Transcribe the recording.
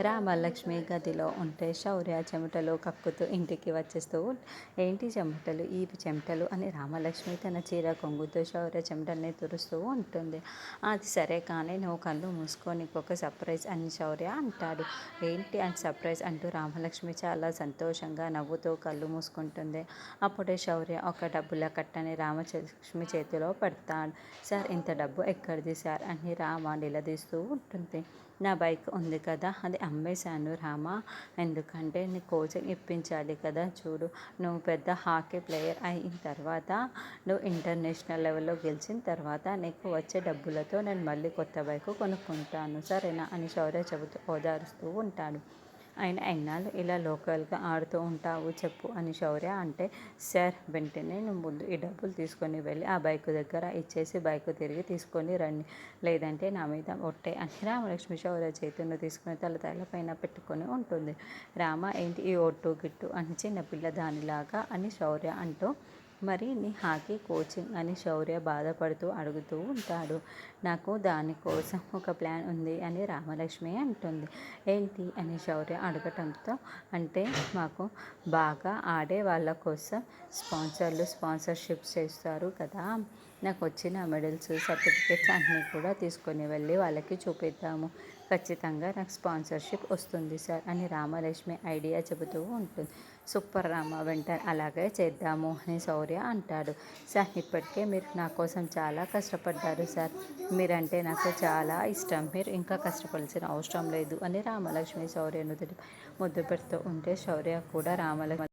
రామలక్ష్మి గదిలో ఉంటే శౌర్య చెమటలు కక్కుతూ ఇంటికి వచ్చేస్తూ ఏంటి చెమటలు? ఈ చెమటలు? అని రామలక్ష్మి తన చీర కొంగుతూ శౌర్య చెమటల్ని తురుస్తూ ఉంటుంది. అది సరే కానీ నువ్వు కళ్ళు మూసుకొని ఒక సర్ప్రైజ్ అని శౌర్య అంటాడు. ఏంటి అని సర్ప్రైజ్? అంటూ రామలక్ష్మి చాలా సంతోషంగా నవ్వుతూ కళ్ళు మూసుకుంటుంది. అప్పుడే శౌర్య ఒక డబ్బుల కట్టని రామలక్ష్మి చేతిలో పడతాడు. సార్ ఇంత డబ్బు ఎక్కడిది సార్? అని రామ నిలదీస్తూ ఉంటుంది. నా బైక్ ఉంది కదా అది అమ్మేశాను రామా. ఎందుకంటే నీ కోచింగ్ ఇప్పించాలి కదా చూడు. నువ్వు పెద్ద హాకీ ప్లేయర్ అయిన తర్వాత నువ్వు ఇంటర్నేషనల్ లెవెల్లో గెలిచిన తర్వాత నీకు వచ్చే డబ్బులతో నేను మళ్ళీ కొత్త బైక్ కొనుక్కుంటాను. సరేనా? అని శౌర్య చెబుతూ ఓదారుస్తూ ఉంటాడు. ఆయన ఎన్నాళ్ళు ఇలా లోకల్గా ఆడుతూ ఉంటావు చెప్పు అని శౌర్య అంటే సార్ వెంటనే నువ్వు ముందు ఈ డబ్బులు తీసుకొని వెళ్ళి ఆ బైక్ దగ్గర ఇచ్చేసి బైక్ తిరిగి తీసుకొని రండి. లేదంటే నా మీద ఒట్టే అని రామలక్ష్మి శౌర్య చేతులను తీసుకుని తల తలపైన పెట్టుకొని ఉంటుంది. రామ ఏంటి ఈ ఒట్టు గిట్టు? అని చిన్నపిల్ల దానిలాగా అని శౌర్య అంటూ మరి నీ హాకీ కోచింగ్ అని శౌర్య బాధపడుతూ అడుగుతూ ఉంటాడు. నాకు దానికోసం ఒక ప్లాన్ ఉంది అని రామలక్ష్మి అంటుంది. ఏంటి అని శౌర్య అడగటంతో అంటే మాకు బాగా ఆడే వాళ్ళ కోసం స్పాన్సర్లు స్పాన్సర్షిప్ చేస్తారు కదా. నాకు వచ్చిన మెడల్స్ సర్టిఫికేట్స్ అన్నీ కూడా తీసుకొని వెళ్ళి వాళ్ళకి చూపిద్దాము. ఖచ్చితంగా నాకు స్పాన్సర్షిప్ వస్తుంది సార్ అని రామలక్ష్మి ఐడియా చెబుతూ ఉంటుంది. సూపర్ రామ వెంటనే అలాగే చేద్దాము అని శౌర్య అంటాడు. సార్ ఇప్పటికే మీరు నా కోసం చాలా కష్టపడ్డారు సార్. మీరంటే నాకు చాలా ఇష్టం. మీరు ఇంకా కష్టపడాల్సిన అవసరం లేదు అని రామలక్ష్మి శౌర్య ముద్దు పెడుతూ ఉంటే శౌర్య కూడా రామలక్ష్మి